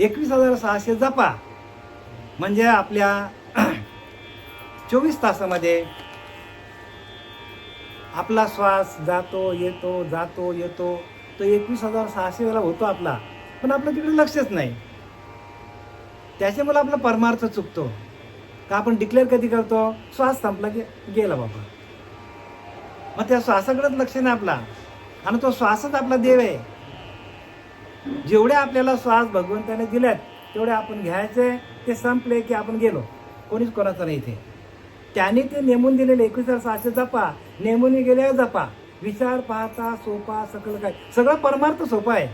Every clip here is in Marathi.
एकवीस हजार सहाशे जपा. म्हणजे आपल्या चोवीस तासामध्ये आपला श्वास जातो येतो जातो येतो. तो एकवीस हजार सहाशे वेळा होतो आपला. पण आपलं तिकडे लक्षच नाही. त्याच्यामुळे आपला परमार्थ चुकतो. का आपण डिक्लेअर कधी करतो? श्वास संपला की गेला बाबा. मग त्या श्वासाकडेच लक्ष नाही आपला. आणि तो श्वासच आपला देव आहे. जेवढे आपल्याला श्वास भगवंताने दिल्यात तेवढे आपण घ्यायचे ते संपले की आपण गेलो. कोणीच कोणाचं नाही इथे. त्याने ते नेमून दिलेले एकवीस हजार सहाशे जपा. नेमून गेले जपा. विचार पाहता सोपा सकल काय. सगळं परमार्थ सोपा आहे.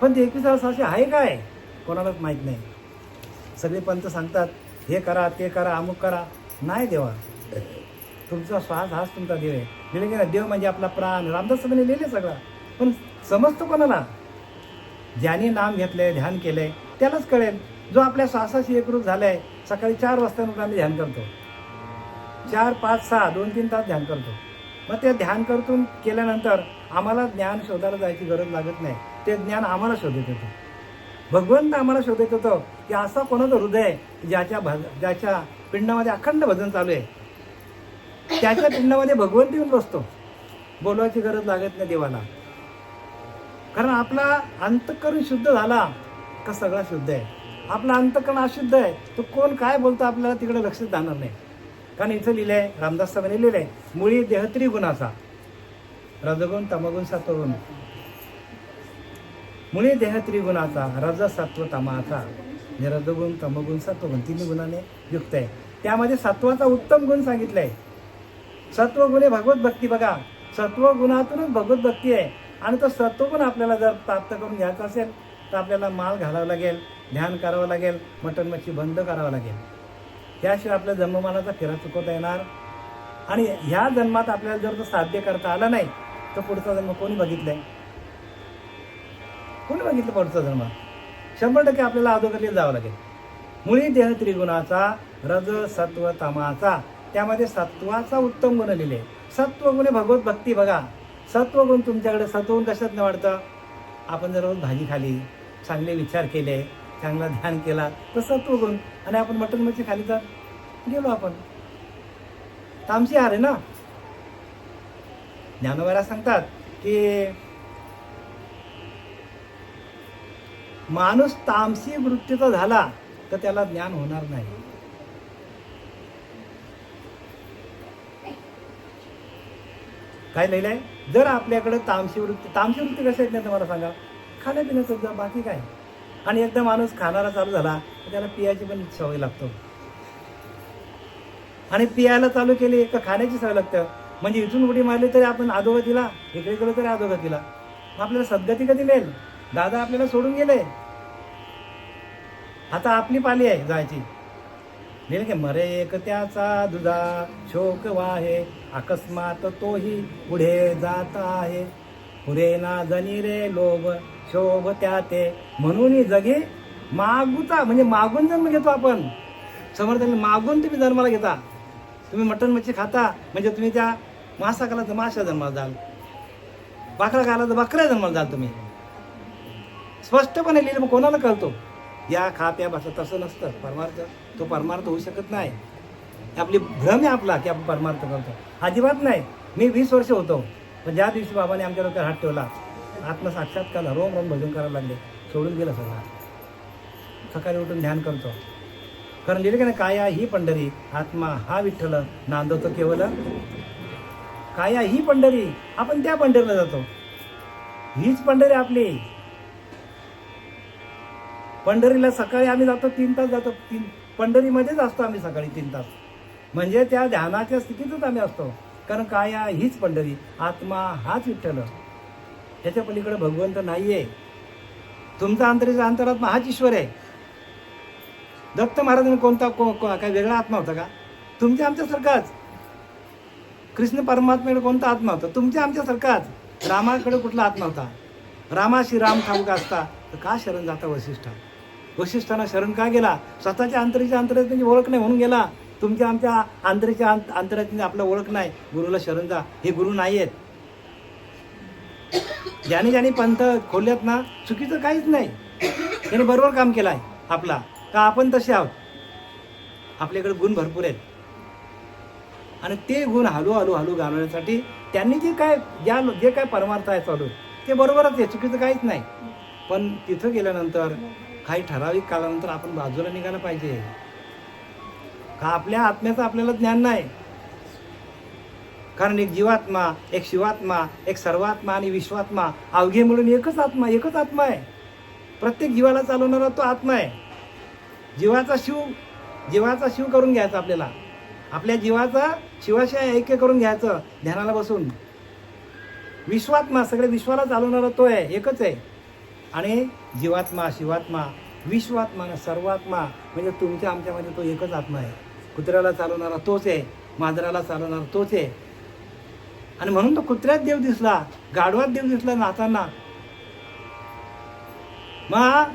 पण ते एकवीस हजार सहाशे आहे काय? कोणालाच माहीत नाही. सगळे पंत सांगतात हे करा ते करा अमुक करा. नाही देवा. तुमचा श्वास हाच तुमचा देव आहे. दिले की देव म्हणजे आपला प्राण. रामदास सगळे लिहिले सगळं. पण समजतो कोणाला? ज्याने नाम घेतलंय ध्यान केलंय त्यालाच कळेल. जो आपल्या श्वासाशी एकरूप झालाय सकाळी चार वाजता आम्ही ध्यान करतो. चार पाच सहा दोन तीन तास ध्यान करतो. मग ते ध्यान करतून केल्यानंतर आम्हाला ज्ञान शोधायला जायची गरज लागत नाही. ते ज्ञान आम्हाला शोधत येतं. भगवंत आम्हाला शोधत होतं की असा कोणाचं हृदय ज्याच्या भज ज्याच्या पिंडामध्ये अखंड भजन चालू आहे? त्याच्या पिंडामध्ये भगवंत येऊन बसतो. बोलवायची गरज लागत नाही देवाला. कारण आपला अंतकरण शुद्ध झाला का सगळा शुद्ध आहे. आपला अंतकरण अशुद्ध आहे तो कोण काय बोलतो आपल्याला तिकडे लक्षच जाणार नाही. कारण इथं लिहिलं आहे रामदास साहेबांनी आहे मुळी देहत्री गुणाचा. रजगुण तमगुण सत्वगुण. मुळी देह त्रिगुणाचा रज सत्व तमाचा. म्हणजे रजगुण तमगुण सत्वगुण तिन्ही गुणाने युक्त आहे. त्यामध्ये सत्वाचा उत्तम गुण सांगितलाय. सत्वगुण हे भगवत भक्ती बघा. सत्व गुणातूनच भगवत भक्ती आहे. आणि तो सत्वगुण आपल्याला जर प्राप्त करून घ्यायचा असेल तर आपल्याला माल घालावा लागेल ध्यान करावं लागेल मटण मच्छी बंद करावं लागेल. त्याशिवाय आपल्या जन्ममानाचा फेरा चुकवता येणार. आणि ह्या जन्मात आपल्याला जर तो साध्य करता आला नाही तर पुढचा जन्म कोणी बघितलाय? कोणी बघितलं पुढचा जन्म? शंभर टक्के आपल्याला अधोगतीला जावं लागेल. मुळी देह त्रिगुणाचा रज सत्व तमाचा. त्यामध्ये सत्वाचा उत्तम गुण लिहिले. सत्व गुणे भगवत भक्ती बघा. सत्वगुण तुमच्याकडे सत्वगुण कशात न वाढतं? आपण जर रोज भाजी खाली चांगले विचार केले चांगला ध्यान केला तर सत्वगुण. आणि आपण मटण मच्छी खाली तर गेलो आपण. तामसी आहार आहे ना? ज्ञानोबाला सांगतात की माणूस तामसी वृत्तीचा झाला तर त्याला ज्ञान होणार नाही. काय लिहिलंय? जर आपल्याकडं तामसी वृत्ती तामसी वृत्ती कशी येत नाही तुम्हाला सांगा? खाण्यापिण्याचं सुद्धा बाकी काय? आणि एकदा माणूस खाणारा चालू झाला तर त्याला पियाची पण सवय लागतो. आणि पियाला चालू केली एक खाण्याची सवय लागतं. म्हणजे इथून उडी मारली तरी आपण अधोगतीला इकडे गेलो तरी अधोगतीला दिला आपल्याला सद्गती कधी मिळेल? दादा आपल्याला सोडून गेले. आता आपली पाली आहे जायची. लिहिलं की मरे एक त्याचा दुधा शोक वाहे. अकस्मात तोही पुढे जात आहे. पुरे ना जनी रे लोभ शोभ त्या ते म्हणून जगे मागूचा म्हणजे मागून जन्म घेतो आपण. समर्थाने मागून तुम्ही जन्माला घेता. तुम्ही मटण मच्छी खाता म्हणजे तुम्ही त्या मासा खाला तर माशा जन्माला जाल. बाकरा खाला तर बाकऱ्या जन्माला जाल तुम्ही. स्पष्टपणे लिहिलं मग कोणाला कळतो? या खा प्या बसा तसं नसतं. परमार्थ तो परमार्थ होऊ शकत नाही. आपली भ्रम आहे आपला की आपण परमार्थ करतो. अजिबात नाही. मी वीस वर्ष होतो. पण ज्या दिवशी बाबाने आमच्या डोक्यात हात ठेवला आत्मसाक्षात्कार रोम रोम भजन करायला लागले. सोडून गेलं सगळं. सकाळी उठून ध्यान करतो. कारण लिहिलं की नाही काया ही पंढरी आत्मा हा विठ्ठल नांदवतो केवळ काया ही पंढरी आपण त्या पंढरीला जातो. हीच पंढरी आपली. पंढरीला सकाळी आम्ही जातो तीन तास जातो. तीन पंढरीमध्येच असतो आम्ही सकाळी तीन तास. म्हणजे त्या ध्यानाच्या स्थितीतच आम्ही असतो. कारण काय हीच पंढरी. आत्मा हाच विठ्ठल. ह्याच्या पलीकडे भगवंत नाहीये. तुमचा अंतरीचा अंतरात्मा हाच ईश्वर आहे. दत्त महाराजांनी कोणता को, को, काय वेगळा आत्मा होता का? तुमच्या आमच्यासारखाच. कृष्ण परमात्म्याकडे कोणता आत्मा होता? तुमच्या आमच्यासारखाच. रामाकडे कुठला आत्मा होता? रामाशी राम ठाऊक असता. तर का शरण जाता वशिष्ठा वशिष्ठांना शरण का गेला? स्वतःच्या अंतरीच्या अंतरात त्यांची ओळख नाही म्हणून गेला. तुमच्या आमच्या आंतरीच्या अंतरातून आपला ओळख नाही. गुरुला शरण जा. हे गुरु नाही आहेत ज्याने ज्याने पंथ खोलल्यात ना चुकीचं काहीच नाही. त्याने बरोबर काम केलं आहे आपला. का आपण तसे आहोत? आपल्याकडे गुण भरपूर आहेत. आणि ते गुण हळू हळू हळू घालवण्यासाठी त्यांनी जे काय ज्या जे काय परमार्थ आहे चालू ते बरोबरच आहे. चुकीचं काहीच नाही. पण तिथं गेल्यानंतर काही ठराविक कालानंतर आपण बाजूला निघायला पाहिजे. का आपल्या आत्म्याचं आपल्याला ज्ञान नाही? कारण एक जीवात्मा एक शिवात्मा एक सर्वात्मा आणि विश्वात्मा अवघे मिळून एकच आत्मा एकच आत्मा आहे. प्रत्येक जीवाला चालवणारा तो आत्मा आहे. जीवाचा शिव जीवाचा शिव करून घ्यायचा आपल्याला. आपल्या जीवाचा शिवाशिवाय ऐक्य करून घ्यायचं ध्यानाला बसून. विश्वात्मा सगळे विश्वाला चालवणारा तो आहे एकच आहे. आणि जीवात्मा शिवात्मा विश्वात्मा आणि सर्वात्मा म्हणजे तुमच्या आमच्यामध्ये तो एकच आत्मा आहे. कुत्र्याला चालवणारा तोच आहे मांजराला चालवणारा तोच आहे. आणि म्हणून तो कुत्र्यात देव दिसला गाढवात देव दिसला नाताना मग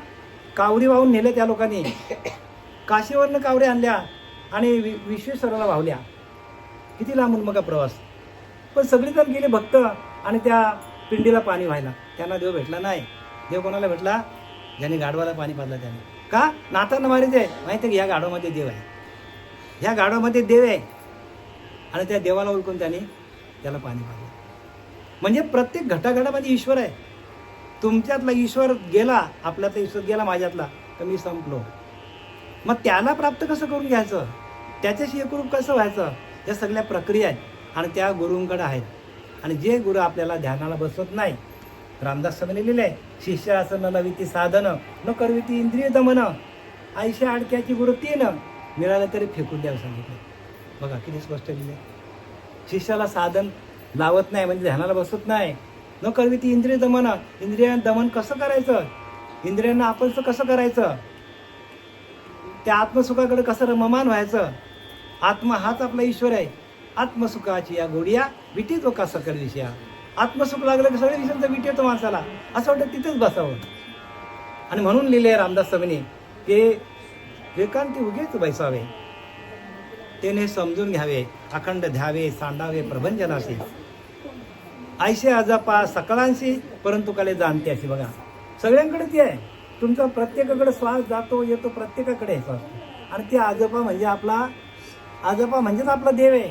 कावरी वाहून नेले त्या लोकांनी. काशीवरनं कावड्या आणल्या आणि वि विश्वेश्वराला वाहल्या. किती लांबून मग प्रवास. पण सगळीजण गेले भक्त आणि त्या पिंडीला पाणी व्हायला. त्यांना देव भेटला नाही. देव कोणाला भेटला? ज्याने गाढवाला पाणी पाजलं त्याने. का? नाताना मारीच आहे माहिती आहे की ह्या गाढवामध्ये देव आहे. ह्या गाडामध्ये देव आहे. आणि त्या देवाला ओळखून त्याने त्याला पाणी पाहिलं म्हणजे प्रत्येक घटाघटामध्ये ईश्वर आहे. तुमच्यातला ईश्वर गेला आपल्यातला ईश्वर गेला माझ्यातला तर मी संपलो. मग त्याला प्राप्त कसं करून घ्यायचं? त्याच्याशी एकरूप कसं व्हायचं? या सगळ्या प्रक्रिया आहेत. आणि त्या गुरूंकडे आहेत. आणि जे गुरु आपल्याला ध्यानाला बसवत नाही रामदास स्वामीने लिहिले शिष्य असं न नविती साधनं न करविती इंद्रिय दमन आयुष्य अडक्याची गुरु तीन मिळालं तरी फेकून द्यावं सांगितलं. बघा किती स्पष्ट लिहिले शिष्याला साधन लावत नाही म्हणजे ध्यानाला बसत नाही. न ती इंद्रिय दमन. इंद्रिया दमन कसं करायचं? इंद्रियांना आपणचं कसं करायचं? त्या आत्मसुखाकडे कसं रममान व्हायचं? आत्मा हाच आपला ईश्वर आहे. आत्मसुखाची या गोडिया विटी तो का सकल विषया आत्मसुख लागलं की सगळ्या विषयांचा विटी येतो माणसाला. असं वाटतं तिथेच बसावं. आणि म्हणून लिहिले रामदास स्वामीने की एकांती उगेच बैसावे. त्याने समजून घ्यावे अखंड ध्यावे सांडावे प्रभंजनाशी. आयशे आजापा सकळांशी परंतु काले जाणते अशी बघा. सगळ्यांकडे ती आहे. तुमचा प्रत्येकाकडे श्वास जातो येतो प्रत्येकाकडे श्वास. आणि ते आजोबा म्हणजे आपला आजोबा म्हणजेच आपला देव आहे.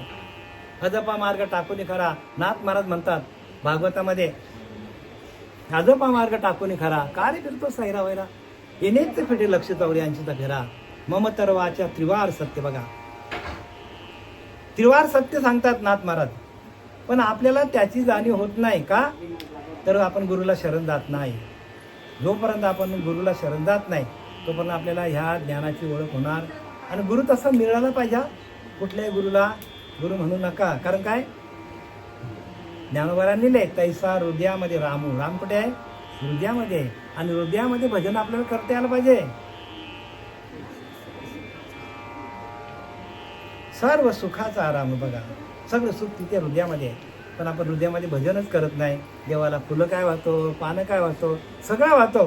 अजपा मार्ग टाकून खरा नाथ महाराज म्हणतात भागवतामध्ये आजोबा मार्ग टाकून खरा कार्य करतो सैरा वैरा येणेच ते फिटे लक्ष तवरे यांची तर घरा मम तरवाच्या त्रिवार सत्य बघा. त्रिवार सत्य सांगतात नाथ महाराज. पण आपल्याला त्याची जाणीव होत नाही का? तर आपण गुरुला शरण जात नाही. जोपर्यंत आपण गुरुला शरण जात नाही तोपर्यंत आपल्याला ह्या ज्ञानाची ओळख होणार. आणि गुरु तसा मिळाला पाहिजे. कुठल्याही गुरुला गुरु म्हणू नका. कारण काय? ज्ञानोबरांनी लिहिले तैसा हृदयामध्ये रामू. राम कुठे आहे? हृदयामध्ये आहे. आणि हृदयामध्ये भजन आपल्याला करता यायला पाहिजे. सर्व सुखाचा आराम बघा. सगळं सुख तिथे हृदयामध्ये आहे. पण आपण हृदयामध्ये भजनच करत नाही. देवाला फुलं काय वाहतो पानं काय वाहतो सगळं वाहतो.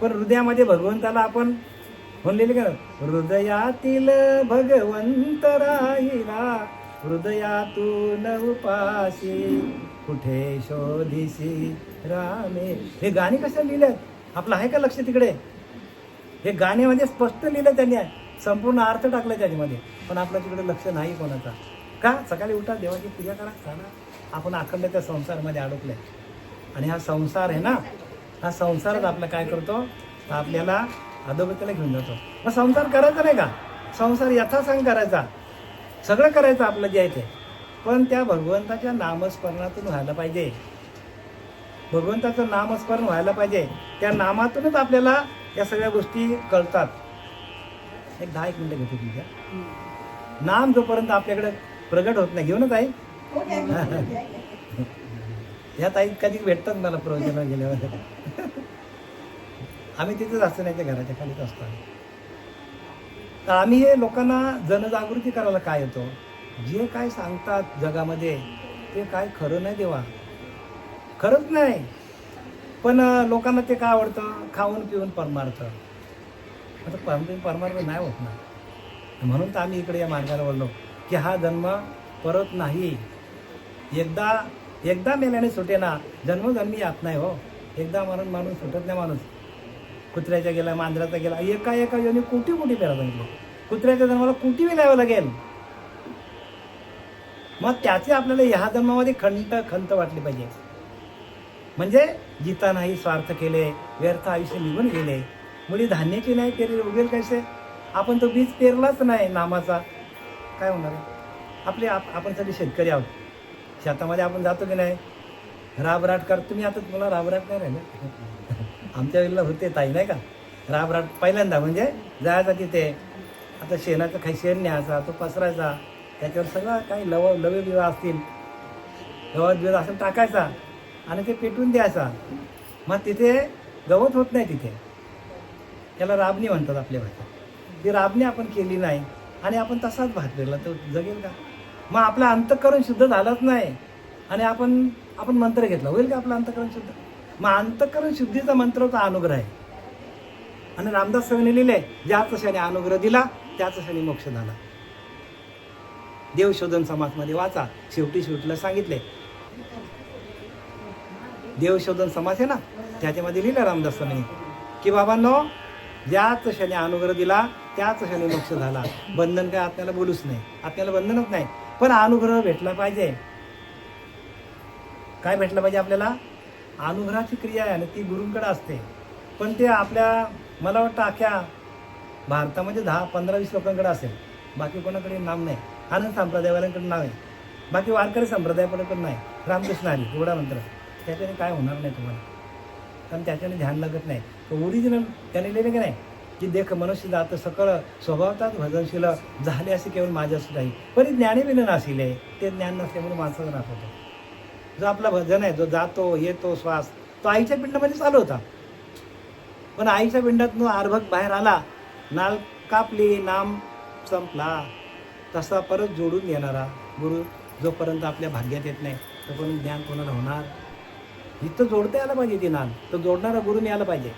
पण हृदयामध्ये भगवंताला आपण म्हणलेले का हृदयातील भगवंत राहिला हृदयातून उपाशी कुठे शोधिसी रामे. हे गाणी कसं लिहिलं आपलं आहे का लक्ष तिकडे? हे गाण्यामध्ये म्हणजे स्पष्ट लिहिलं त्यांनी. संपूर्ण अर्थ टाकला त्याच्यामध्ये. पण आपलं तिकडे लक्ष नाही कोणाचा. का? सकाळी उठा देवाची पूजा करा चला आपण अखंड त्या संसारमध्ये अडकले. आणि हा संसार आहे ना हा संसारच आपला काय करतो? आपल्याला अधोगतीला घेऊन जातो. मग संसार करायचा नाही का? संसार याचा सांग करायचा. सगळं करायचं आपलं जे आहे ते. पण त्या भगवंताच्या नामस्मरणातून व्हायला पाहिजे. भगवंताचं नामस्मरण व्हायला पाहिजे. त्या नामातूनच आपल्याला या सगळ्या गोष्टी कळतात. एक दहा एक मिनटं घेतो तुमच्या नाम जोपर्यंत आपल्याकडे प्रगट होत नाही. घेऊनच आहे या ताई कधी भेटतात मला प्रवचनाला गेल्यावर. आम्ही तिथेच असतो नाही त्या घराच्या खालीच असतो तर आम्ही हे लोकांना जनजागृती करायला काय येतो? जे काय सांगतात जगामध्ये ते काय खरं नाही देवा. खरंच नाही. पण लोकांना ते काय आवडतं? खाऊन पिऊन परमार्थ. आता परम परमार्थ नाही होत ना. म्हणून तर आम्ही इकडे या मार्गाला वळलो की हा जन्म परत नाही. एकदा एकदा मेल्याने सुटे ना जन्मजन्मी यात नाही हो. एकदा मरण माणूस सुटत नाही माणूस. कुत्र्याच्या गेला मांजराचा गेला एका एका योनी कोटी कोटी पेरा सांगितले कुत्र्याच्या जन्माला कोटी वेळ यावं लागेल. मग त्याचे आपल्याला ह्या जन्मामध्ये खंत खंत वाटली पाहिजे. म्हणजे जितानाही स्वार्थ केले व्यर्थ आयुष्य निघून गेले. मुली धान्याची नाही केलेली उगेल कसे? आपण तो बीज पेरलाच नाही नामाचा. काय होणार आहे? आपले आप आपण सगळे शेतकरी आहोत. शेतामध्ये आपण जातो की नाही? राबराट कर तुम्ही आता तुम्हाला राबराट नाही राहिलं? आमच्या वेळेला होते ताई नाही का? राबराट पहिल्यांदा म्हणजे जायचा तिथे. आता शेणाचं काही शेण न्यायचा तो पसरायचा. त्याच्यावर सगळं काही लव लवे बिवा असतील. गवत बिवत असेल टाकायचा आणि ते पेटून द्यायचा. मग तिथे गवत होत नाही तिथे. त्याला राबणी म्हणतात आपल्या भाषेत. ती राबणी आपण केली नाही आणि आपण तसाच भात पेरला. तर जगेल का? मग आपलं अंतकरण शुद्ध झालंच नाही आणि आपण आपण मंत्र घेतला. होईल का आपलं अंतकरण शुद्ध? मग अंतकरण शुद्धीचा मंत्र तो अनुग्रह. आहे आणि रामदास स्वामीने लिहिले ज्याच क्षणी अनुग्रह दिला त्याच क्षणी मोक्ष झाला. देवशोधन समाजमध्ये वाचा. शेवटी शेवटीला सांगितले. देवशोधन समाज आहे ना? त्याच्यामध्ये लिहिलं रामदास स्वामीने की बाबांनो ज्याच क्षणी अनुग्रह दिला त्याच ह्याने मोक्ष झाला. बंधन काय आपल्याला बोलूच नाही. आपल्याला बंधनच नाही. पण अनुग्रह भेटला पाहिजे. काय भेटलं पाहिजे आपल्याला? अनुग्रहाची क्रिया आहे आणि ती गुरूंकडे असते. पण ते आपल्या मला वाटतं अख्या भारतामध्ये दहा पंधरा वीस लोकांकडे असेल. बाकी कोणाकडे नाम नाही. आनंद संप्रदायवाल्यांकडे नाव आहे. बाकी वारकरी संप्रदायाकडे नाही. रामकृष्ण हरी एवढा मंत्र. त्याच्याने काय होणार नाही तुम्हाला? कारण त्याच्याने ध्यान लागत नाही. ओरिजिनल त्याने लिहिले की नाही? की देख मनुष्य जात सकळ स्वभावतात भजनशील झाले असे केवळ माझ्याच नाही. पण ज्ञाने बिन नाशिले ते ज्ञान नसल्यामुळे माणसाचा नाश होतो. जो आपला भजन आहे जो जातो येतो श्वास तो आईच्या पिंडामध्ये चालू होता. पण आईच्या पिंडातून आरभक बाहेर आला नाल कापली नाम संपला. तसा परत जोडून येणारा गुरु जोपर्यंत आपल्या भाग्यात येत नाही तोपर्यंत ज्ञान कोणाला होणार? इथं जोडता यायला पाहिजे ती नाल. तो जोडणारा गुरुने यायला पाहिजे.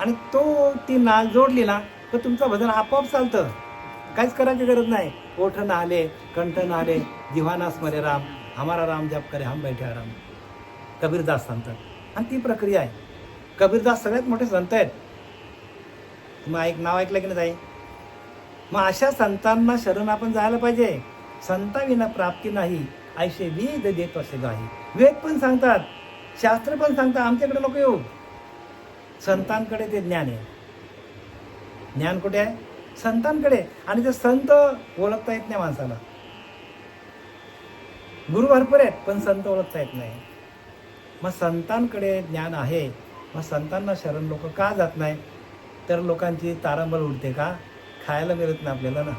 आणि तो ती नाल जोडली ना तर तुमचं भजन आपोआप चालतं. काहीच करायची गरज नाही. ओठ न आले कंठ न आले मरे राम हमारा राम जप करे हम बैठे राम. कबीरदास सांगतात. आणि ती प्रक्रिया आहे. कबीरदास सगळ्यात मोठे संत आहेत. तुम्ही ऐक नाव ऐकलं की नाही ताई? मग अशा संतांना शरण आपण जायला पाहिजे. संताविना प्राप्ती नाही. आयुष्य वेद देत असे गाही वेद पण सांगतात. शास्त्र पण सांगतात. आमच्याकडे लोक येऊ. संतांकडे ते ज्ञान आहे. ज्ञान कुठे आहे? संतांकडे. आणि ते संत ओळखता येत नाही माणसाला. गुरु भरपूर आहेत पण संत ओळखता येत नाही. मग संतांकडे ज्ञान आहे. मग संतांना शरण लोक का जात नाही? तर लोकांची तारांबळ उडते का? खायला मिळत नाही आपल्याला ना.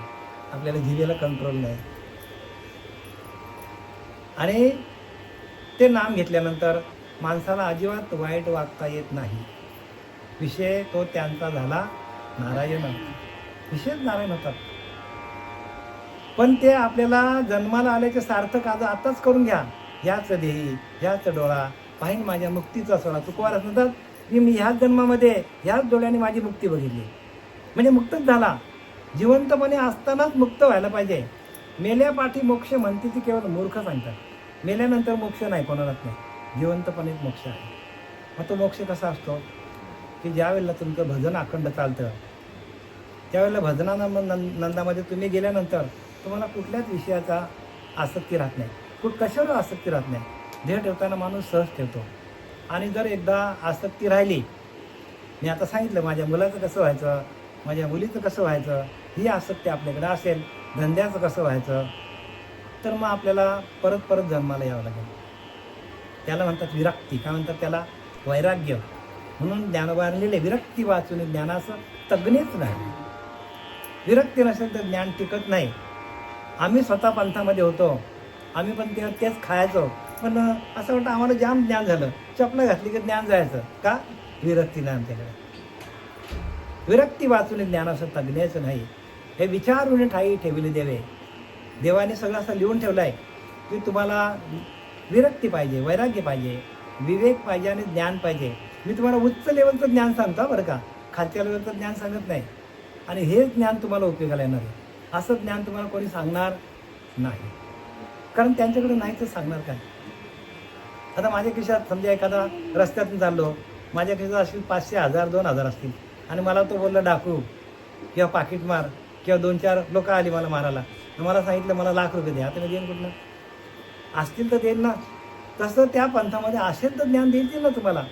आपल्याला जिभेला कंट्रोल नाही. आणि ते नाम घेतल्यानंतर माणसाला अजिबात वाईट वागता येत नाही. विषय तो त्यांचा झाला नारायण. विषयच नारायण होतात पण ते आपल्याला जन्माला आल्याचे सार्थक आज आताच करून घ्या. याच देही याच डोळा पाहिन माझ्या मुक्तीचा सोळा चुकवार असतात की मी ह्याच जन्मामध्ये ह्याच डोळ्याने माझी मुक्ती बघितली. म्हणजे मुक्तच झाला. जिवंतपणे असतानाच मुक्त व्हायला पाहिजे. मेल्या पाठी मोक्ष म्हणते ती केवळ मूर्ख सांगतात. मेल्यानंतर मोक्ष नाही कोणालाच नाही. जिवंतपणेच मोक्ष आहे. मग तो मोक्ष कसा असतो? की ज्या वेळेला तुमचं भजन अखंड चालतं त्यावेळेला भजनानं नं- नंदामध्ये तुम्ही गेल्यानंतर तुम्हाला कुठल्याच विषयाचा आसक्ती राहत नाही. कुठ कशावर आसक्ती राहत नाही. ध्येय ठेवताना माणूस सहज ठेवतो. आणि जर एकदा आसक्ती राहिली मी आता सांगितलं माझ्या मुलाचं कसं व्हायचं माझ्या मुलीचं कसं व्हायचं ही आसक्ती आपल्याकडे असेल धंद्याचं कसं व्हायचं तर मग आपल्याला परत परत जन्माला यावं लागेल. त्याला म्हणतात विरक्ती. काय म्हणतात त्याला? वैराग्य. म्हणून ज्ञानोबाने विरक्ती वाचून ज्ञानाचं तग्नेच नाही विरक्ती नसेल तर ज्ञान टिकत नाही. आम्ही स्वतः पंथामध्ये होतो. आम्ही पण तेव्हा तेच खायचो. पण असं वाटतं आम्हाला जाम ज्ञान झालं. चपलं घातली की ज्ञान जायचं. का? विरक्ती नाही आमच्याकडे. विरक्ती वाचून ज्ञान असं तज्ञाचं नाही. हे विचारून ठाई ठेवले देवे. देवाने सगळं असं लिहून ठेवलं आहे की तुम्हाला विरक्ती पाहिजे वैराग्य पाहिजे विवेक पाहिजे आणि ज्ञान पाहिजे. मी तुम्हाला उच्च लेवलचं ज्ञान सांगतो बरं का. खालच्या लेवलचं ज्ञान सांगत नाही. आणि हे ज्ञान तुम्हाला उपयोगाला येणार आहे. असं ज्ञान तुम्हाला कोणी सांगणार नाही. कारण त्यांच्याकडे नाही तर सांगणार काय? आता माझ्या खिशात समजा एखादा रस्त्यातून चाललो. माझ्या खिशात असतील पाचशे हजार दोन हजार असतील. आणि मला तो बोलला डाकू किंवा पाकिट मार किंवा दोन चार लोक आली मला मारायला. तर मला सांगितलं मला लाख रुपये द्या. आता मी देईन कुठलं असतील तर देईल ना. तसं त्या पंथामध्ये असेल तर ज्ञान देतील ना तुम्हाला.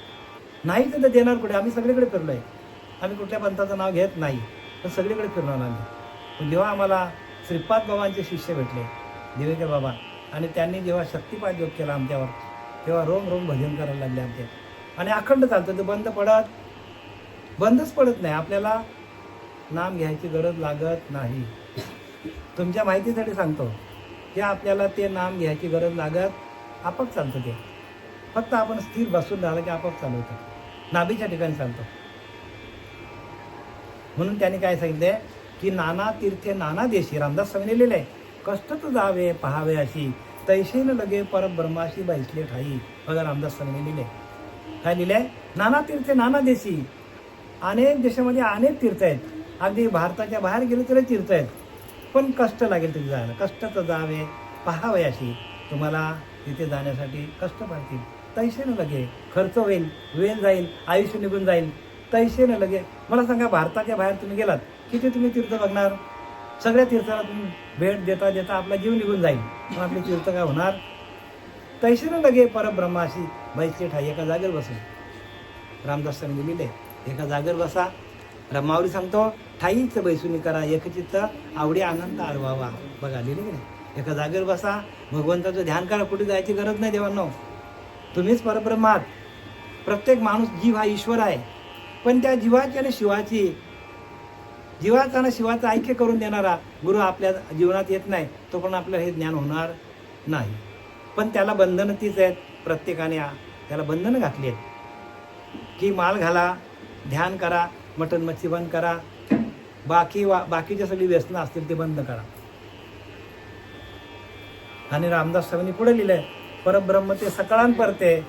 नाही तर ते देणार कुठे? आम्ही सगळीकडे फिरलो आहे आम्ही कुठल्या पंथाचं नाव घेत नाही. पण सगळीकडे फिरणार आम्ही. पण जेव्हा आम्हाला श्रीपाद बाबांचे शिष्य भेटले दिवेकर बाबा आणि त्यांनी जेव्हा शक्तिपात योग केला आमच्यावर तेव्हा रोम रोम भजन करायला लागले आमचे. आणि अखंड चालतं ते बंद पडत बंदच पडत नाही. आपल्याला नाम घ्यायची गरज लागत नाही. तुमच्या माहितीसाठी सांगतो. की आपल्याला ते नाम घ्यायची गरज लागत आपोआप चालतं ते. फक्त आपण स्थिर बसून राहिलं की आपोआप चालवतो नाभीच्या ठिकाणी चालतो. म्हणून त्यांनी काय सांगितलंय की नाना तीर्थे नाना देशी. रामदास स्वामीने लिहिलंय कष्ट तर जावे पहावे अशी. तैशेन लगे परब्रह्माशी बैसले ठाई बघा रामदास स्वामीने लिहिले काय लिहिलंय? नाना तीर्थे नाना देशी. अनेक देशामध्ये अनेक तीर्थ आहेत. अगदी भारताच्या बाहेर गेले तरी तीर्थ आहेत. पण कष्ट लागेल तिथे जायला. कष्ट तर जावे पहावे अशी. तुम्हाला तिथे जाण्यासाठी कष्ट पाहतील तैशेनं लगे खर्च होईल वेळ जाईल आयुष्य निघून जाईल तैशेनं लगे. मला सांगा भारताच्या बाहेर तुम्ही गेलात किती तुम्ही तीर्थ बघणार? सगळ्या तीर्थाला तुम्ही भेट देता देता आपला जीव निघून जाईल. पण आपले तीर्थ काय होणार? तैशेनं लगे परब्रह्माशी बैसले ठाई एका जागेवर बसून रामदास लिहिले एका जागेवर बसा. ब्रह्मावरी सांगतो ठाईच बैसुनी करा एकचित्त आवडी आनंद आरवावा. बघा लिहिले की नाही? एका जागेवर बसा. भगवंताचं ध्यान करा कुठे जायची गरज नाही देवांना. तुम्हीच परब्रह्म प्रत्येक माणूस जीव हा ईश्वर आहे. पण त्या जीवाची आणि शिवाची जीवाचा आणि शिवाचं ऐक्य करून देणारा गुरु आपल्या जीवनात येत नाही तो पण आपल्याला हे ज्ञान होणार नाही. पण त्याला बंधनं तीच आहेत. प्रत्येकाने त्याला बंधनं घातली आहेत. की माल घाला ध्यान करा मटण मच्छी बंद करा. बाकी वा बाकीच्या सगळी व्यसनं असतील ते बंद करा. आणि रामदास स्वामींनी पुढे आहे परब्रह्म ते सकाळान परते.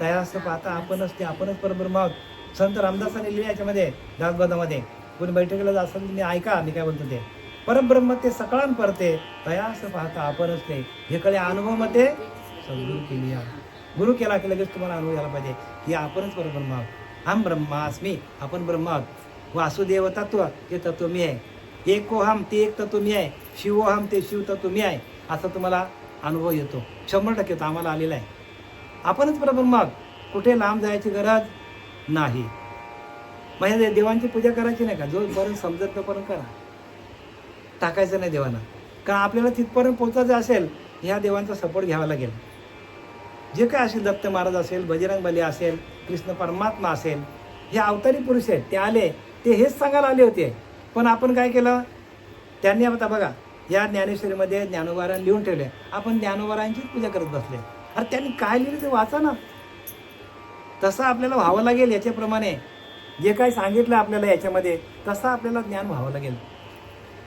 तयास पाहता आपणच ते आपणच परब्रह्म आहोत. संत रामदासांनी लिहिले याच्यामध्ये दासगोदामध्ये कोणी बैठकीला जात असेल तुम्ही ऐका मी काय म्हणतो ते. परब्रह्म ते सकाळान परते. तयास पाहता आपणच ते. हे कळे अनुभवमध्ये समजून केली आहे. गुरु केला की लगेच तुम्हाला अनुभव झाला पाहिजे. की आपणच परब्रह्म आहोत. हम ब्रह्मास्मी आपण ब्रह्म आहोत. वासुदेव तत्व ते तत्व मी आहे. एको हम ते एक तत्व मी आहे. शिवोहम ते शिव तत्व मी आहे. असं तुम्हाला अनुभव येतो. शंभर टक्के येतो आम्हाला आलेला आहे. आपणच ब्रह्म मग कुठे लांब जायची गरज नाही. म्हणजे देवांची पूजा करायची नाही का? जोपर्यंत समजत तोपर्यंत करा. टाकायचं नाही देवांना. कारण आपल्याला तिथपर्यंत पोचायचं असेल ह्या देवांचा सपोर्ट घ्यावा लागेल. जे काय असेल दत्त महाराज असेल बजरंग बली असेल कृष्ण परमात्मा असेल हे अवतारी पुरुष आहेत ते आले ते हेच सांगायला आले होते. पण आपण काय केलं? त्यांनी आता बघा या ज्ञानेश्वरीमध्ये ज्ञानोबारां लिहून ठेवले. आपण ज्ञानोबारांचीच पूजा करत बसले. अरे त्यांनी काय लिहिलं ते वाचा ना. तसं आपल्याला व्हावं लागेल याच्याप्रमाणे. जे काय सांगितलं आपल्याला याच्यामध्ये तसं आपल्याला ज्ञान व्हावं लागेल.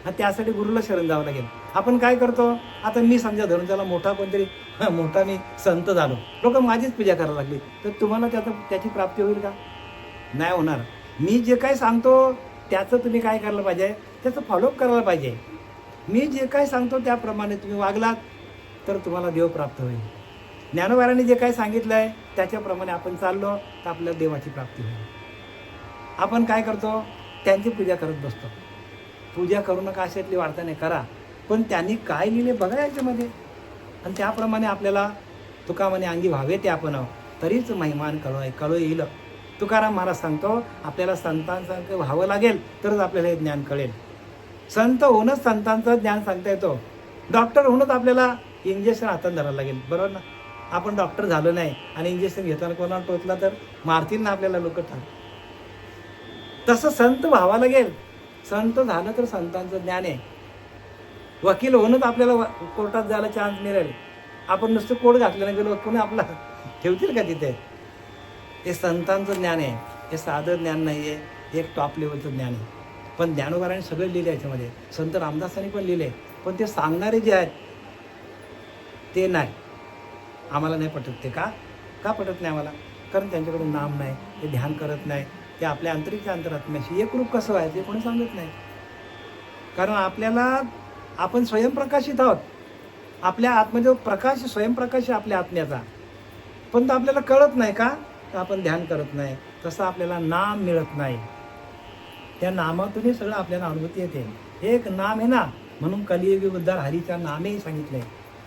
आणि त्यासाठी गुरुला शरण जावं लागेल. आपण काय करतो? आता मी समजा धरून त्याला मोठा कोणतरी मोठा मी संत झालो. लोक माझीच पूजा करायला लागली. तर तुम्हाला त्याचं त्याची प्राप्ती होईल का? नाही होणार. मी जे काय सांगतो त्याचं तुम्ही काय करायला पाहिजे? त्याचं फॉलोअप करायला पाहिजे. मी जे काय सांगतो त्याप्रमाणे तुम्ही वागलात तर तुम्हाला देव प्राप्त होईल. ज्ञानोबाराने जे काय सांगितलं आहे त्याच्याप्रमाणे आपण चाललो तर आपल्याला देवाची प्राप्ती होईल. आपण काय करतो? त्यांची पूजा करत बसतो. पूजा करू नका अशातली वार्ता नाही करा. पण त्यांनी काय लिहिले बघा याच्यामध्ये. आणि त्याप्रमाणे आपल्याला तुका अंगी व्हावे ते आपण. तरीच महिमान कळो कळो येईल. तुकाराम महाराज सांगतो आपल्याला संतांसारखं व्हावं लागेल तरच आपल्याला हे ज्ञान कळेल. संत होऊनच संतांचं ज्ञान सांगता येतो. डॉक्टर होऊनच आपल्याला इंजेक्शन हातात धरायला लागेल बरोबर ना? आपण डॉक्टर झालो नाही आणि इंजेक्शन घेताना कोणाला टोचला तर मारतील ना आपल्याला लोक ठर. तसं संत व्हावा लागेल. संत झालं तर संतांचं ज्ञान आहे. वकील होऊनच आपल्याला व- कोर्टात जायला चान्स मिळेल. आपण नुसतं कोर्ट घातलेलं गेलो कोणी आपला ठेवतील का तिथे? हे संतांचं ज्ञान आहे. हे साधं ज्ञान नाही आहे एक टॉप लेवलचं ज्ञान आहे. पण ज्ञानोबारांनी सगळे लिहिले याच्यामध्ये. संत रामदासांनी पण लिहिले पण ते सांगणारे जे आहेत ते नाही. आम्हाला नाही पटत. ते का? का पटत नाही आम्हाला? कारण त्यांच्याकडे नाम नाही ते ध्यान करत नाही. ते आपल्या आंतरिकच्या अंतरात्म्याशी एकरूप कसं आहे ते कोणी सांगत नाही. कारण आपल्याला आपण स्वयंप्रकाशित आहोत. आपल्या आत्मध्ये प्रकाश स्वयंप्रकाश आपल्या आत्म्याचा. पण तो आपल्याला कळत नाही का? तर आपण ध्यान करत नाही. तसं आपल्याला नाम मिळत नाही. त्या नामातूनही सगळं आपल्याला अनुभूती येते. एक नाम आहे ना म्हणून कलियुगी उद्धार हरीच्या नामेही सांगितलंय.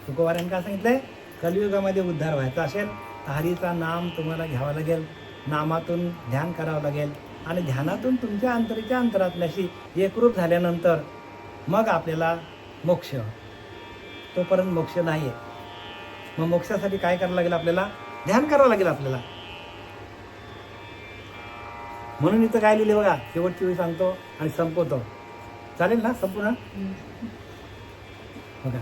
तुकोबाऱ्यांनी काय सांगितलंय? कलियुगामध्ये उद्धार व्हायचा असेल तर हरीचा नाम तुम्हाला घ्यावा लागेल. नामातून ध्यान करावं लागेल. आणि ध्यानातून तुमच्या अंतरीच्या अंतरातल्याशी एकरूप झाल्यानंतर मग आपल्याला मोक्ष. तोपर्यंत मोक्ष नाही आहे मग मोक्षासाठी काय करावं लागेल आपल्याला? ध्यान करावं लागेल आपल्याला. म्हणून इथं काय लिहिले बघा. शेवटची वेळी सांगतो आणि संपवतो. चालेल ना? संपूर्ण बघा.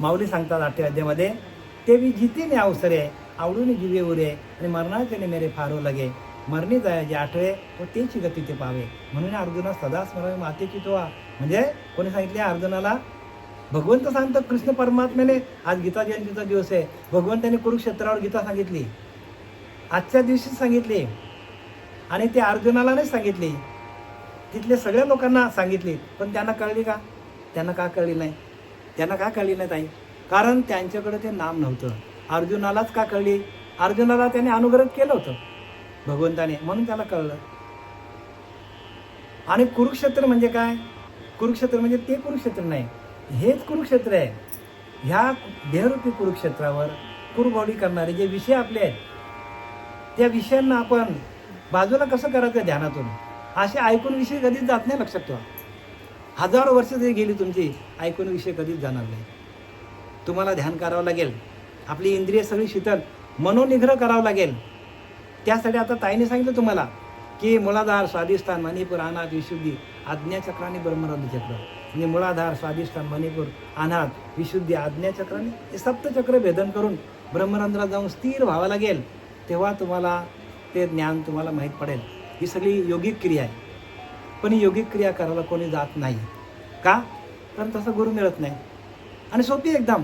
माऊली सांगतात आठव्या अध्यामध्ये ते मी जितीने अवसरे आवडून जीवे उरे आणि मरणाचे मेरे फारो लगे. मरणी जायचे आठवे व तेची गती ते पावे. म्हणून अर्जुना सदा स्मरावे मातेची तो म्हणजे कोणी सांगितले अर्जुनाला भगवंत सांगतो कृष्ण परमात्म्याने आज गीता जयंतीचा दिवस आहे. भगवंताने कुरुक्षेत्रावर गीता सांगितली. आजच्या दिवशीच सांगितली. आणि ते अर्जुनाला नाही सांगितले. तिथल्या सगळ्या लोकांना सांगितले. पण त्यांना कळली का? त्यांना का कळली नाही? त्यांना का कळली नाही ताई? कारण त्यांच्याकडे ते नाम नव्हतं. अर्जुनालाच का कळली? अर्जुनाला त्याने अनुग्रह केलं होतं. भगवंताने. म्हणून त्याला कळलं. आणि कुरुक्षेत्र म्हणजे काय? कुरुक्षेत्र म्हणजे ते कुरुक्षेत्र नाही. हेच कुरुक्षेत्र आहे. ह्या देहरूपी कुरुक्षेत्रावर कुरघोडी करणारे जे विषय आपले आहेत त्या विषयांना आपण बाजूला कसं करायचं ध्यानातून? असे ऐकून विषय कधीच जात नाही लक्षात ठेवा. हजारो वर्ष जरी गेली तुमची ऐकून विषय कधीच जाणार नाही. तुम्हाला ध्यान करावं लागेल. आपली इंद्रिय सगळी शीतल मनोनिग्रह करावं लागेल. त्यासाठी आता ताईने सांगितलं तुम्हाला की मुळाधार स्वादिष्ठान मणिपूर अनाथ विशुद्धी आज्ञाचक्राने ब्रह्मरंध चक्र म्हणजे मुळाधार स्वादिष्ठान मणिपूर अनाथ विशुद्धी आज्ञाचक्राने हे सप्तचक्र भेदन करून ब्रह्मरंध्रात जाऊन स्थिर व्हावं लागेल. तेव्हा तुम्हाला ते ज्ञान तुम्हाला माहीत पडेल. ही सगळी योगिक क्रिया आहे. पण ही योगिक क्रिया करायला कोणी जात नाही. का? कारण तसं गुरु मिळत नाही. आणि सोपी एकदम.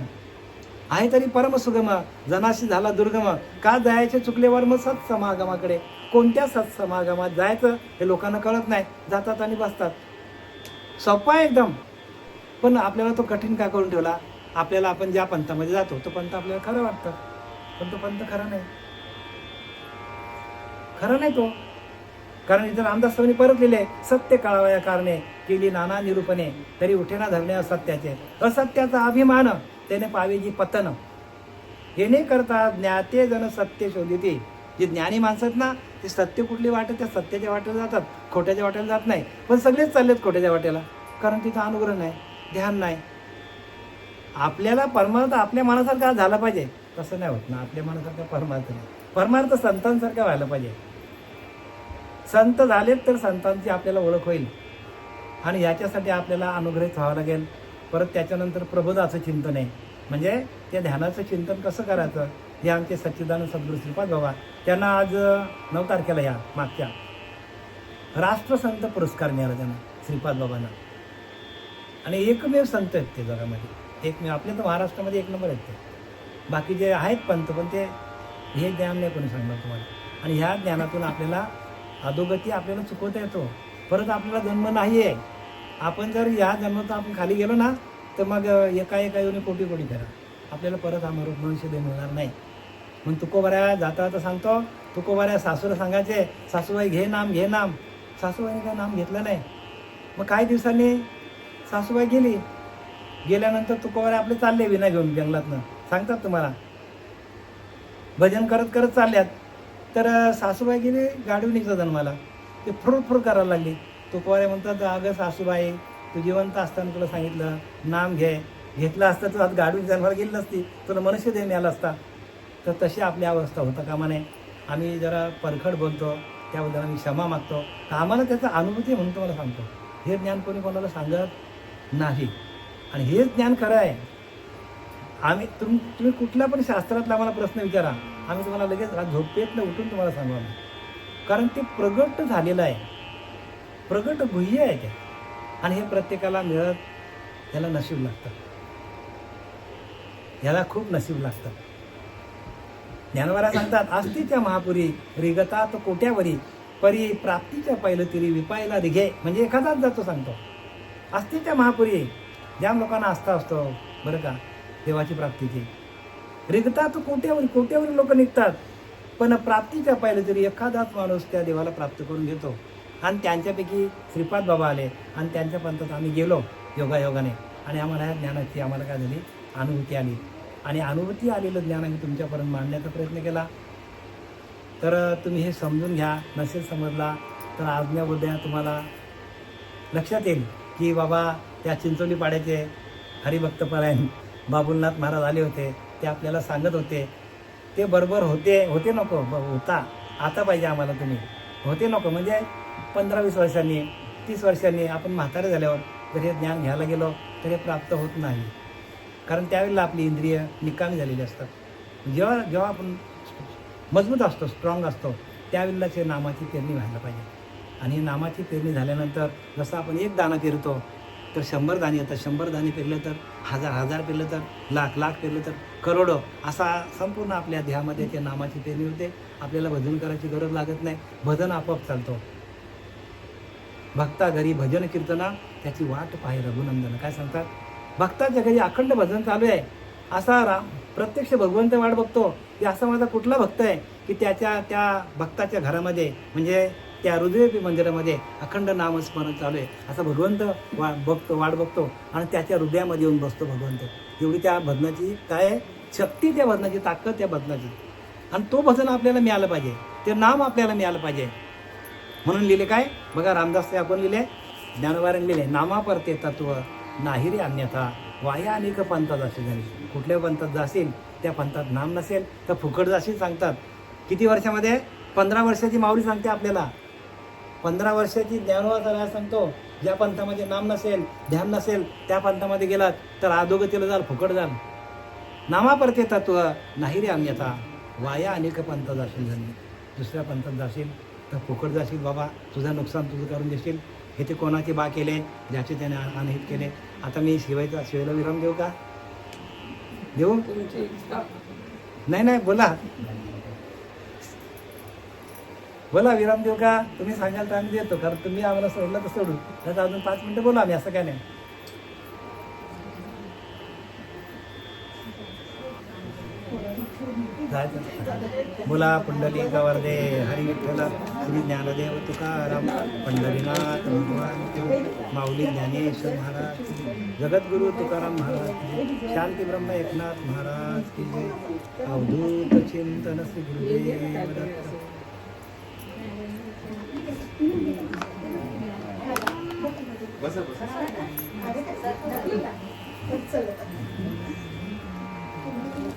आहे तरी परम सुगम जनाशी झाला दुर्गम. का जायचे चुकलेवर मग सत्समागमाकडे? कोणत्या सत्समागमात जायचं हे लोकांना कळत नाही. जातात आणि बसतात. सोपं आहे एकदम. पण आपल्याला तो कठीण का करून ठेवला? आपल्याला आपण ज्या पंथामध्ये जातो तो पंथ आपल्याला खरं वाटतं. पण तो पंथ खरा नाही. खरं नाही तो. कारण इथं रामदास परत लिहिले सत्य काळावया कारणे. केली नाना निरूपणे. तरी उठेना धरणे असत्याचे. असत्याचा अभिमान त्याने पावेजी पतन. येणे करता ज्ञाते जण सत्य शोधिते. जे ज्ञानी माणसात आहेत ना ते सत्य कुठली वाटत त्या सत्याच्या वाटेला जातात. खोट्याच्या वाटेला जात नाही. पण सगळेच चाललेत खोट्याच्या वाटेला. कारण तिथं अनुग्रह नाही ध्यान नाही. आपल्याला परमार्थ आपल्या मनासारखा झाला पाहिजे. तसं नाही होत ना. आपल्या मनासारखा परमार्थ नाही. परमार्थ संतांसारखा व्हायला पाहिजे. संत झालेत तर संतांची आपल्याला ओळख होईल. आणि याच्यासाठी आपल्याला अनुग्रहित व्हावं लागेल. परत त्याच्यानंतर प्रबोधाचं चिंतन आहे. म्हणजे त्या ध्यानाचं चिंतन कसं करायचं? हे आमचे सच्चिदानंद सद्गुरू श्रीपाद बाबा त्यांना आज नऊ तारखेला या मागच्या. राष्ट्रसंत पुरस्कार मिळाला त्यांना श्रीपाद बाबांना. आणि एकमेव संत आहेत ते जगामध्ये. एकमेव आपल्या तर महाराष्ट्रामध्ये एक नंबर आहेत ते. बाकी जे आहेत पंत पण ते हे ज्ञान नाही कोणी सांगणार तुम्हाला. आणि ह्या ज्ञानातून आपल्याला अधोगती आपल्याला चुकवता येतो. परत आपल्याला जन्म नाही आहे आपण जर या जन्मात आपण खाली गेलो ना तर मग एका एका येऊन कोटी कोटी करा. आपल्याला परत आम्हाला मनुष्य देह मिळणार नाही. मग तुकोबऱ्या जाता जाता सांगतो तुकोबऱ्या सासूला सांगायचे सासूबाई घे नाम घे नाम. सासूबाईने काय नाम घेतलं नाही. मग काही दिवसांनी सासूबाई गेली. गेल्यानंतर तुकोबऱ्या आपले चालले विना घेऊन जंगलातनं. सांगतात तुम्हाला. भजन करत करत चालल्यात. तर सासूबाई गेली गाडीवर निघतं जन्माला ते फुर फुर करायला लागली. तुकोबारे म्हणतात अगं सासूबाई तू जिवंत असताना तुला सांगितलं नाम घे. घेतलं असतं तर आज गाडून जन्माला गेली नसती तुला मनुष्य देह मिळाला असता. तर तशी आपली अवस्था होता कामा नये आम्ही जरा परखड बोलतो त्याबद्दल आम्ही क्षमा मागतो. तर आम्हाला त्याचा अनुभूती म्हणून तुम्हाला सांगतो. हे ज्ञान कोणी कोणाला सांगत नाही. आणि हेच ज्ञान खरं आहे. आम्ही तुम तुम्ही कुठल्या पण शास्त्रातला आम्हाला प्रश्न विचारा. आम्ही तुम्हाला लगेच झोपेतनं उठून तुम्हाला सांगू आम्ही कारण ते प्रगट झालेलं आहे. प्रगट गुह्य आहे ते. आणि हे प्रत्येकाला मिळत याला नशीब लागतं. याला खूप नशीब लागतं. ज्ञानवारा सांगतात आस्तीच्या महापुरी रिगतात कोट्यावरी परी प्राप्तीच्या पहिलं तिरी विपायला रिघे म्हणजे एखादाच जातो सांगतो. आस्तीच्या महापुरी ज्या लोकांना आस्था असतो बरं का? देवाची प्राप्तीची रिगतात कोट्यावर कोट्यावर लोक निघतात. पण प्राप्तीच्या पहिले तरी एखादाच माणूस त्या देवाला प्राप्त करून घेतो. आणि त्यांच्यापैकी श्रीपाद बाबा आले आणि त्यांच्या पंथात आम्ही गेलो योगायोगाने. आणि आम्हाला या ज्ञानाची आम्हाला काय झाली? अनुभूती आली. आणि अनुभूती आलेलं ज्ञान आम्ही तुमच्यापर्यंत मांडण्याचा प्रयत्न केला. तर तुम्ही हे समजून घ्या. नसेल समजला तर आज्ञा उद्या तुम्हाला. लक्षात येईल की बाबा त्या चिंचोली पाड्याचे हरिभक्तपरायण बाबुलनाथ महाराज आले होते ते आपल्याला सांगत होते. ते बरोबर होते होते नको ब- होता. आता पाहिजे आम्हाला तुम्ही. होते नको म्हणजे पंधरा वीस वर्षांनी तीस वर्षांनी आपण म्हातारे झाल्यावर जर हे ज्ञान घ्यायला गेलो तर हे प्राप्त होत नाही. कारण त्यावेळेला आपली इंद्रिय निकामी झालेली असतात. जेव्हा जेव्हा आपण मजबूत असतो स्ट्रॉंग असतो त्यावेळेलाच हे नामाची पेरणी व्हायला पाहिजे. आणि नामाची पेरणी झाल्यानंतर जसं आपण एक दाणा पेरतो तर शंभर दाणे येतात शंभर दाणे पेरलं तर हजार हजार पेरलं तर लाख लाख पेरलं तर करोडो. असा संपूर्ण आपल्या देहामध्ये ते नामाची पेरणी होते. आपल्याला भजन करायची गरज लागत नाही. भजन आपोआप चालतो. भक्ता घरी भजन कीर्तना त्याची वाट पाहे रघुनंदन. काय सांगतात? भक्ताच्या घरी अखंड भजन चालू आहे. असा राम प्रत्यक्ष भगवंत वाट बघतो. की असा माझा कुठला भक्त आहे? की त्याच्या त्या भक्ताच्या घरामध्ये म्हणजे त्या हृदयरूपी मंदिरामध्ये अखंड नामस्मरण चालू आहे. असं भगवंत वा बघतो वाट बघतो आणि त्याच्या हृदयामध्ये येऊन बसतो भगवंत. एवढी त्या भजनाची काय शक्ती त्या भजनाची ताकद त्या भजनाची. आणि तो भजन आपल्याला मिळालं पाहिजे. ते नाम आपल्याला मिळालं पाहिजे. म्हणून लिहिले काय? बघा रामदास ते आपण लिहिले ज्ञानवारण लिहिले नामापरते तत्व नाही रे अन्यथा वाया अनेक पंथात असे झाले कुठल्या पंथात जाशील त्या पंथात नाम नसेल तर फुकट जाशील सांगतात. किती वर्षामध्ये? पंधरा वर्षाची माऊली सांगते आपल्याला. पंधरा वर्षाची ज्ञानवाचा सांगतो. ज्या पंथामध्ये नाम नसेल ध्यान नसेल त्या पंथामध्ये गेलात तर अधोगतीला जाल फुकट जाल नामापरते तत्व नाही रे अन्यथा. वाया अनेक पंथ जाशील झाली दुसऱ्या पंथात जाशील तर फुकट जाशील बाबा. तुझं नुकसान तुझं करून देशील. हे ते कोणाचे बा केले ज्याचे त्याने अनहित केले. आता मी शिवायचा शिवायला विराम देऊ का? देऊ? नाही नाही बोला. बोला विराम देऊ का? तुम्ही सांगाल तर आम्ही देतो कारण तुम्ही आम्हाला सोडलं तर सोडू. त्याचा अजून पाच मिनटं बोला आम्ही असं काय नाही? बोला पुंडली गवर्दे हरी विठ्ठल श्री ज्ञानदेव तुकाराम पंढरीनाथ भगवान माऊली ज्ञानेश्वर महाराज जगद्गुरु तुकाराम महाराज शांती ब्रह्म एकनाथ महाराज की जय. अवधूत चिंतन श्री गुरुदेव दत्त चल